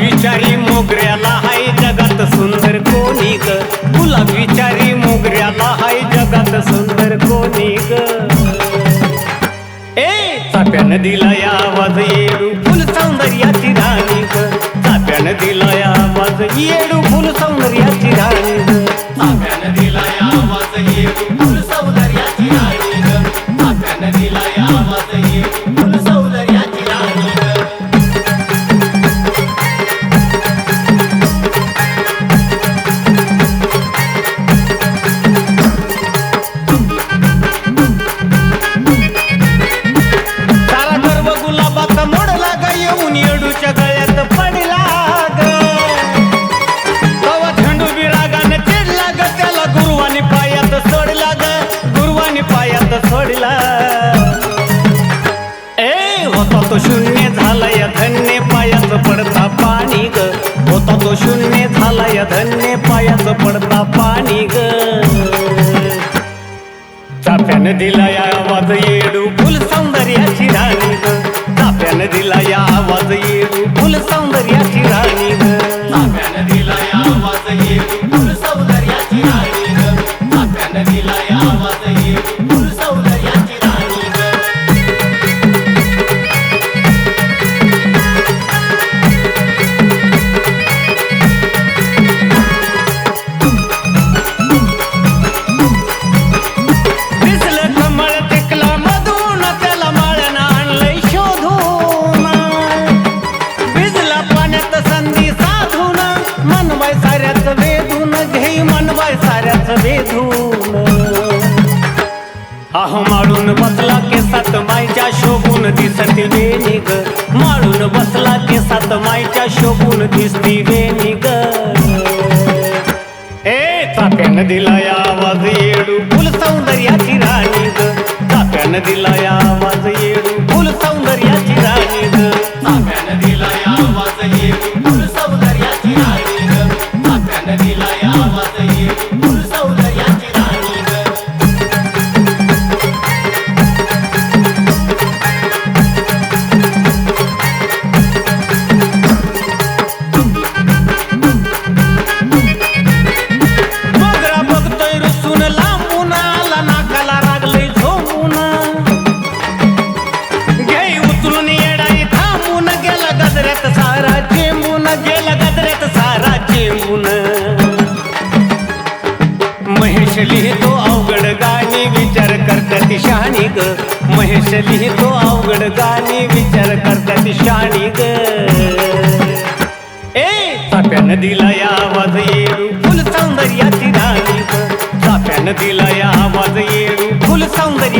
विचारी मोगऱ्याला हाय जगात सुंदर कोणी ग. तुला विचारी मोगऱ्याला हाय जगात सुंदर कोणी ग. ए चाप्यानं दिला या आवाज येडू. फुल सौंदर्याची राणी ग. येडू फुल सौंदर्याची राणी ग दिला आवाज येडू फुल सौंदर्याची राणी ग दिला आवाज येडू फुल सौंदर्याची राणी ग गर्व गुलाबाचा मोडला ग येऊन होता तो शून्य झालाय धन्य पायात पडता पाणी ग. चाप्यानं दिला या. आवाज साऱ्याच वेधून माळून बसला केसात मायच्या शोभून दिसती वेणी ग. माळून बसला केसात मायच्या शोभून दिसती वेणी ग. ए चाप्यान दिला या आवाज येडू. फुल सौंदर्याची राणी ग. चाप्यान दिला या महेश लिहितो अवघड गाणी विचार करतात शाणी ग. ए चाप्यानं दिला या आवाज येऊ फुल सौंदर्याची राणी ग. चाप्यानं दिला या आवाज येऊ फुल सौंदर्य